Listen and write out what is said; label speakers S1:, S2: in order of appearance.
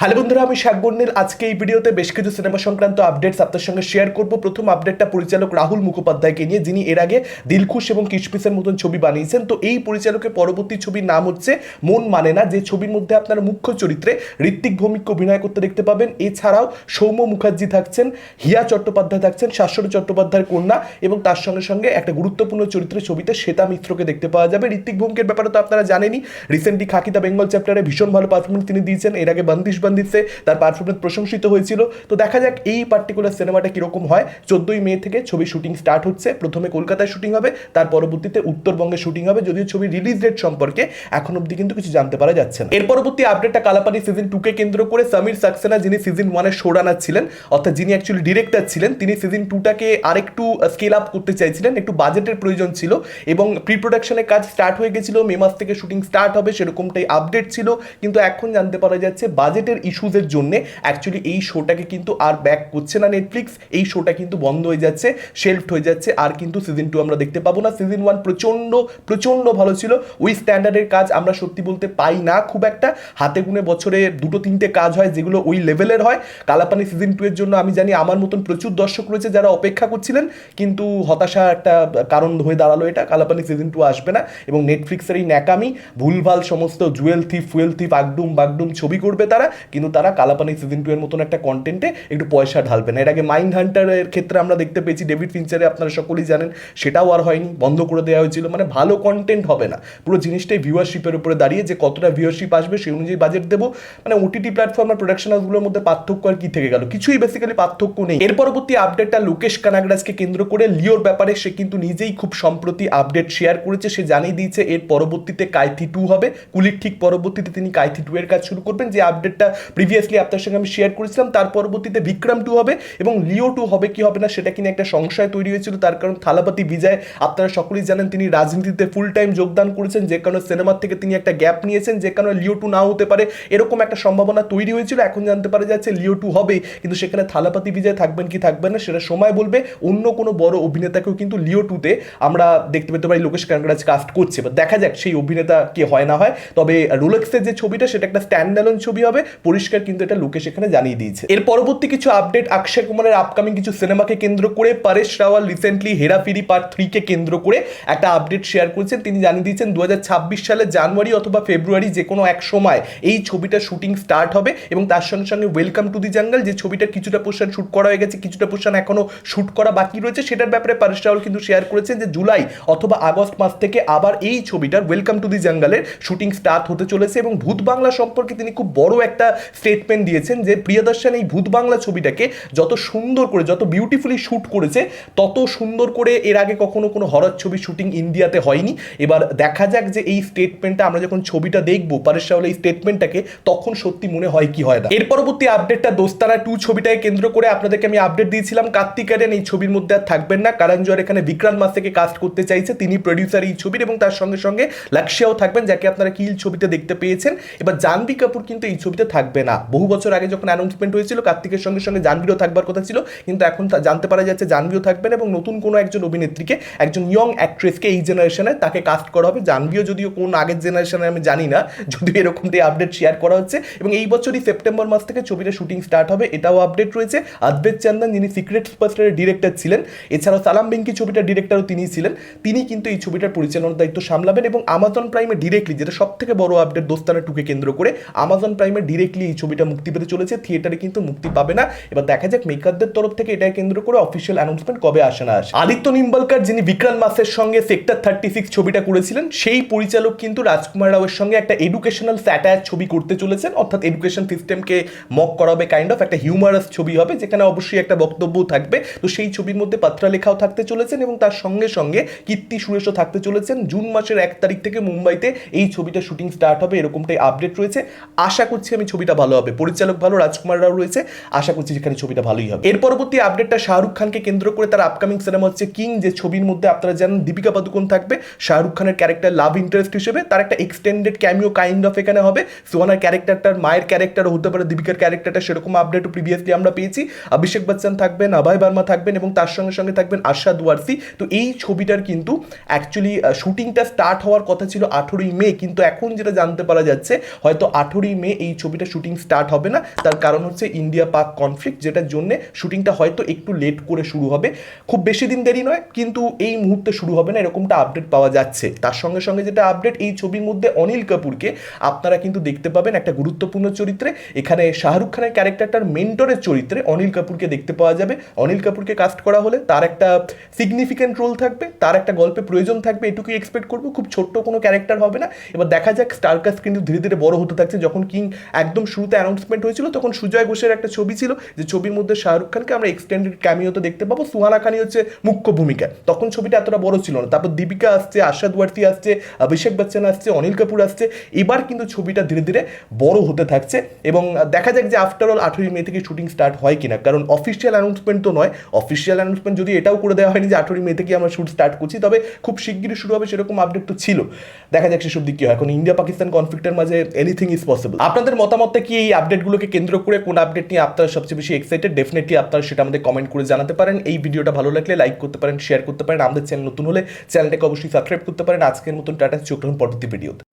S1: Hello বন্ধুরা, আমি শাক বর্ণিল। আজকে এই ভিডিওতে বেশ কিছু সিনেমা সংক্রান্ত আপডেটস আপনার সঙ্গে শেয়ার করব। প্রথম আপডেটটা পরিচালক রাহুল মুখোপাধ্যায়কে নিয়ে, যিনি এর আগে দিলখুশ এবং কিশমিসের মতন ছবি বানিয়েছেন। তো এই পরিচালকের পরবর্তী ছবির নাম হচ্ছে মন মানে না। যে ছবির মধ্যে আপনারা মুখ্য চরিত্রে ঋত্বিক ভৌমিককে অভিনয় করতে দেখতে পাবেন। এছাড়াও সৌম্য মুখার্জি থাকছেন, হিয়া চট্টোপাধ্যায় থাকছেন শাশ্বরী চট্টোপাধ্যায়ের কন্যা এবং তার সঙ্গে সঙ্গে একটা গুরুত্বপূর্ণ চরিত্রের ছবিতে শ্বেতা মিত্রকে দেখতে পাওয়া যাবে। ঋত্বিক ভৌমিকের ব্যাপারে তো আপনারা জানেনই, রিসেন্টলি খাকিতা বেঙ্গল চ্যাপ্টারে ভীষণ ভালো পারফরমেন্স তিনি দিয়েছেন। এর আগে বন্দিশ বন্দিশে তার পারফরমেন্স প্রশংসিত হয়েছিল। তো দেখা যাক এই পার্টিকুলার সিনেমাটা কীরকম হয়। চোদ্দোই মে থেকে ছবি শুটিং স্টার্ট হচ্ছে। প্রথমে কলকাতায় শুটিং হবে, তার পরবর্তীতে উত্তরবঙ্গে শুটিং হবে, যদিও ছবি রিলিজ ডেট সম্পর্কে এখন অবধি কিন্তু কিছু জানতে পারা যাচ্ছে না। এর পরবর্তী আপডেটটা কালাপানি সিজন টুকে কেন্দ্র করে সমীর সাক্সেনা, যিনি সিজন ওয়ানের শোরানার ছিলেন, অর্থাৎ যিনি অ্যাকচুয়ালি ডিরেক্টর ছিলেন, তিনি সিজন টুটাকে আরেকটু স্কেল আপ করতে চাইছিলেন, একটু বাজেটের প্রয়োজন ছিল এবং প্রি প্রোডাকশনের কাজ স্টার্ট হয়ে গেছিল, মে মাস থেকে শুটিং স্টার্ট হবে, সেরকমটাই আপডেট ছিল। কিন্তু এখন জানতে পারা যাচ্ছে বাজেটের ইস্যুজের জন্য অ্যাকচুয়ালি এই শোটাকে কিন্তু আর ব্যাক করছে না নেটফ্লিক্স এই শোটা কিন্তু বন্ধ হয়ে যাচ্ছে শেলফড হয়ে যাচ্ছে। আর কিন্তু সিজন টু আমরা দেখতে পাবো না। সিজন ওয়ান প্রচণ্ড প্রচণ্ড ভালো ছিল। ওই স্ট্যান্ডার্ডের কাজ আমরা সত্যি বলতে পাই না খুব একটা। হাতে গুনে বছরে দুটো, তিনটে কাজ হয় যেগুলো ওই লেভেলের হয়। কালাপানি সিজন টু এর জন্য আমি জানি আমার মতন প্রচুর দর্শক রয়েছে যারা অপেক্ষা করছিলেন, কিন্তু হতাশা একটা কারণ হয়ে দাঁড়াল এটা। কালাপানি সিজন টু আসবে না এবং নেটফ্লিক্সের এই ন্যাকামি, ভুলভাল সমস্ত জুয়েল থিপ ফুয়েল থিপ আগডুম বাগডুম ছবি করবে তারা। কিন্তু তারা কালাপানি সিজন টু এর মতন একটা কন্টেন্টে একটু পয়সা ঢালবে না। এর আগে মাইন্ড হান্টারের ক্ষেত্রে আমরা দেখতে পেয়েছি ডেভিড ফিঞ্চারে আপনারা সকলেই জানেন, সেটাও আর হয়নি, বন্ধ করে দেওয়া হয়েছিল। মানে ভালো কন্টেন্ট হবে না। পুরো জিনিসটাই ভিউয়ারশিপের উপরে দাঁড়িয়ে যে কতটা ভিউয়ারশিপ আসবে সেই অনুযায়ী বাজেট দেবো। মানে ওটিটি প্ল্যাটফর্ম আর প্রোডাকশন হাউসগুলোর মধ্যে পার্থক্য আর কি থেকে গেল? কিছুই বেসিক্যালি পার্থক্য নেই। এর পরবর্তী আপডেটটা লোকেশ কানাগরাজকে কেন্দ্র করে লিওর ব্যাপারে সে কিন্তু নিজেই খুব সম্প্রতি আপডেট শেয়ার করেছে। সে জানিয়ে দিয়েছে, এর পরবর্তীতে কাইথি টু হবে। কুলির ঠিক পরবর্তীতে তিনি কাইথি টু এর কাজ শুরু করবেন। যে আপডেটটা প্রিভিয়াসলি আপনার সঙ্গে আমি শেয়ার করেছিলাম, তার পরবর্তীতে বিক্রম টু হবে এবং লিও টু হবে, কি হবে না সেটা কিনে একটা সংশয় তৈরি হয়েছিল, তার কারণ থালাপাতি বিজয়, আপনারা সকলেই জানেন তিনি রাজনীতিতে ফুল টাইম যোগদান করেছেন, যে কারণে সিনেমার থেকে তিনি একটা গ্যাপ নিয়েছেন, যে কারণে লিও টু না হতে পারে, এরকম একটা সম্ভাবনা তৈরি হয়েছিল, এখন জানতে পারা যাচ্ছে লিও টু হবে, কিন্তু সেখানে থালাপাতি বিজয় থাকবেন কি থাকবেন না, সেটা সময় বলবে, অন্য কোনো বড় অভিনেতাকেও কিন্তু লিও টুতে আমরা দেখতে পেতে পারি, লোকেশ কানগরাজ কাস্ট করছে বা দেখা যাক সেই অভিনেতা কে হয় না হয়, তবে রোলেক্সের যে ছবিটা, সেটা একটা স্ট্যান্ড ছবি হবে পরিষ্কার কিন্তু এটা লোকে সেখানে জানিয়ে দিয়েছে। এর পরবর্তী কিছু আপডেট, অক্ষয় কুমারের আপকামিং কিছু সিনেমাকে কেন্দ্র করে, পরেশ রাওয়াল রিসেন্টলি হেরাফেরি পার্ট থ্রিকে কেন্দ্র করে একটা আপডেট শেয়ার করেছেন। তিনি জানিয়ে দিয়েছেন দু সালের জানুয়ারি অথবা ফেব্রুয়ারি যে কোনো এক সময় এই ছবিটা শুটিং স্টার্ট হবে এবং তার সঙ্গে সঙ্গে ওয়েলকাম টু দি জঙ্গল যে ছবিটার কিছুটা পোর্শন শুট করা হয়ে গেছে, কিছুটা পোর্শন এখনও শুট করা বাকি রয়েছে, সেটার ব্যাপারে পরেশ রাওয়াল কিন্তু শেয়ার করেছেন যে জুলাই অথবা আগস্ট মাস থেকে আবার এই ছবিটার ওয়েলকাম টু দি জঙ্গলের শুটিং স্টার্ট হতে চলেছে এবং ভূত বাংলা সম্পর্কে তিনি খুব বড় একটা স্টেটমেন্ট দিয়েছেন যে প্রিয়দর্শন এই ভূত বাংলা ছবিটাকে যত সুন্দর করে, যত বিউটিফুলি শ্যুট করেছে, তত সুন্দর করে এর আগে কখনো কোনো হরর ছবি শুটিং ইন্ডিয়াতে হয়নি। এবার দেখা যাক যে এই স্টেটমেন্টটা আমরা যখন ছবিটা দেখব, পারেশ রাওয়াল এই স্টেটমেন্টটাকে তখন সত্যি মনে হয় কি হয় না। এর পরবর্তী আপডেটটা দোস্তারা টু ছবিটাকে কেন্দ্র করে আপনাদেরকে আমি আপডেট দিয়েছিলাম। কার্তিক আরিয়ান এই ছবির মধ্যে আর থাকবেন না। কারণ জোয়ার এখানে বিক্রান্ত থেকে কাস্ট করতে চাইছে। তিনি প্রডিউসার এই ছবির এবং তার সঙ্গে সঙ্গে লাক্সিয়াও থাকবেন, যাকে আপনারা কিল ছবিতে দেখতে পেয়েছেন। এবার জাহ্নবী কাপুর কিন্তু এই ছবিতে থাকবে না। বহু বছর আগে যখন অ্যানাউন্সমেন্ট হয়েছিল, কার্তিকের সঙ্গে সঙ্গে জাহ্নবীরও থাকবার কথা ছিল, কিন্তু এখন জানতে পারা যাচ্ছে জাহ্নবীও থাকবেন এবং নতুন কোনো একজন অভিনেত্রীকে, একজন ইয়ং অ্যাক্ট্রেসকে এই জেনারেশনে তাকে কাস্ট করা হবে। জাহ্নবীও যদিও কোন আগের জেনারেশনে আমি জানি না, যদিও এরকমটাই আপডেট শেয়ার করা হচ্ছে এবং এই বছরই সেপ্টেম্বর মাস থেকে ছবিটা শুটিং স্টার্ট হবে, এটাও আপডেট রয়েছে। অদ্বৈত চন্দন, যিনি সিক্রেট সুপারস্টারের ডিরেক্টর ছিলেন, এছাড়াও সালাম বেঙ্কি ছবিটার ডিরেক্টরও তিনি ছিলেন, তিনি কিন্তু এই ছবিটার পরিচালনার দায়িত্ব সামলাবেন এবং আমাজন প্রাইমে ডিরেক্টলি যেটা সব থেকে বড় আপডেট দোস্তানা টুকে কেন্দ্র করে আমাজন প্রাইমে ডিরেক্টলি এই ছবিটা মুক্তি পেতে চলেছে থিয়েটারে কিন্তু মুক্তি পাবে না। এবার দেখা যাক মেকারদের তরফ থেকে এটা কেন্দ্র করে অফিসিয়াল অ্যানাউন্সমেন্ট কবে আসে না আসে। আদিত্য নিম্বলকার, যিনি বিক্রান্ত মাসের সঙ্গে সেক্টর থার্টি সিক্স ছবিটা করেছিলেন, সেই পরিচালক কিন্তু রাজকুমার রাওয়ের সঙ্গে একটা এডুকেশনাল স্যাটায়ার ছবি করতে চলেছেন। অর্থাৎ এডুকেশন সিস্টেমকে মক করা হবে কাইন্ড অফ একটা হিউমারাস ছবি হবে, যেখানে অবশ্যই একটা বক্তব্যও থাকবে। তো সেই ছবির মধ্যে পাত্রা লেখাও থাকতে চলেছেন এবং তার সঙ্গে সঙ্গে কীর্তি সুরেশও থাকতে চলেছেন। জুন মাসের এক তারিখ থেকে মুম্বাইতে এই ছবিটা শুটিং স্টার্ট হবে, এরকমটাই আপডেট রয়েছে। আশা করছি আমি ছবিটা ভালো হবে। পরিচালক ভালো রাজকুমার রাও রয়েছে। আশা করছি যেখানে ছবিটা ভালোই হবে। এর পরবর্তী আপডেটটা শাহরুখ খানকে কেন্দ্র করে তার আপকামিং সিনেমা হচ্ছে কিং যে ছবির মধ্যে আপনারা জানেন দীপিকা পাদুকোন থাকবে। শাহরুখ খানের ক্যারেক্টার লাভ ইন্টারেস্ট হিসেবে তার একটা এক্সটেন্ডেড ক্যামিও কাইন্ড অফ এখানে হবে। সোহানার ক্যারেক্টারটার মায়ের ক্যারেক্টারও হতে পারে দীপিকার ক্যারেক্টারটা সেরকম আপডেটও প্রিভিয়াসলি আমরা পেয়েছি। অভিষেক বচ্চন থাকবেন, অভয় বার্মা থাকবেন এবং তার সঙ্গে সঙ্গে থাকবেন আশা ওয়ারসি। তো এই ছবিটার কিন্তু অ্যাকচুয়ালি শুটিংটা স্টার্ট হওয়ার কথা ছিল আঠেরোই মে। কিন্তু এখন যেটা জানতে পারা যাচ্ছে, হয়তো আঠেরোই মে এই ছবিটা শুটিং স্টার্ট হবে না। তার কারণ হচ্ছে ইন্ডিয়া পাক কনফ্লিক্ট যেটার জন্য শুটিংটা হয়তো একটু লেট করে শুরু হবে। খুব বেশি দিন দেরি নয়, কিন্তু এই মুহূর্তে শুরু হবে না, এরকমটা আপডেট পাওয়া যাচ্ছে। তার সঙ্গে সঙ্গে যেটা আপডেট এই ছবির মধ্যে অনিল কাপুরকে আপনারা কিন্তু দেখতে পাবেন একটা গুরুত্বপূর্ণ চরিত্রে। এখানে শাহরুখ খানের ক্যারেক্টারটার মেন্টরের চরিত্রে অনিল কাপুরকে দেখতে পাওয়া যাবে। অনিল কাপুরকে কাস্ট করা হলে তার একটা সিগনিফিক্যান্ট রোল থাকবে, তার একটা গল্পে প্রয়োজন থাকবে, এটুকুই এক্সপেক্ট করব। খুব ছোট্ট কোনো ক্যারেক্টার হবে না। এবার দেখা যাক স্টারকাস্ট কিন্তু ধীরে ধীরে বড় হতে থাকছে, যখন কিং একদম শুরুতে অ্যানাউন্সমেন্ট হয়েছিল, তখন সুজয় ঘোষের একটা ছবি ছিল, যে ছবির মধ্যে শাহরুখ খানকে আমরা এক্সটেন্ডেড ক্যামিওতে দেখতে পাবো। সুহানা খানই হচ্ছে মুখ্য ভূমিকা। তখন ছবিটা এতটা বড় ছিল না। তারপর দীপিকা আসছে, আশাদ ওয়ার্তি আসছে, অভিষেক বচ্চন আসছে, অনিল কাপুর আসছে। এবার কিন্তু ছবিটা ধীরে ধীরে বড় হতে থাকছে এবং দেখা যাক যে আফটার অল আঠেরোই মে থেকে শুটিং স্টার্ট হয় কিনা। কারণ অফিসিয়াল অ্যানাউন্সমেন্ট তো নয়। অফিসিয়াল অ্যানাউন্সমেন্ট যদি এটাও করে দেওয়া হয়নি যে আঠেরোই মে থেকে আমরা শুট স্টার্ট করছি, তবে খুব শিগগিরই শুরু হবে সেরকম আপডেট তো ছিল। দেখা যাক সেসব দিক কি হয়। এখন ইন্ডিয়া পাকিস্তান কনফ্লিক্টের মাঝে এনিথিং ইজ পসিবল আপনাদের মতামতটা কি এই আপডেটগুলোকে কেন্দ্র করে কোন আপডেট নিয়ে আপনারা সবচেয়ে বেশি এক্সাইটেড ডেফিনেটলি আপনারা সেটা আমাদের কমেন্ট করে জানাতে পারেন। এই ভিডিওটা ভালো লাগলে লাইক করতে পারেন শেয়ার করতে পারেন। আমাদের চ্যানেল নতুন হলে চ্যানেলটাকে অবশ্যই সাবস্ক্রাইব করতে পারেন। আজকের মতন টাটা চোখ পরবর্তী ভিডিওতে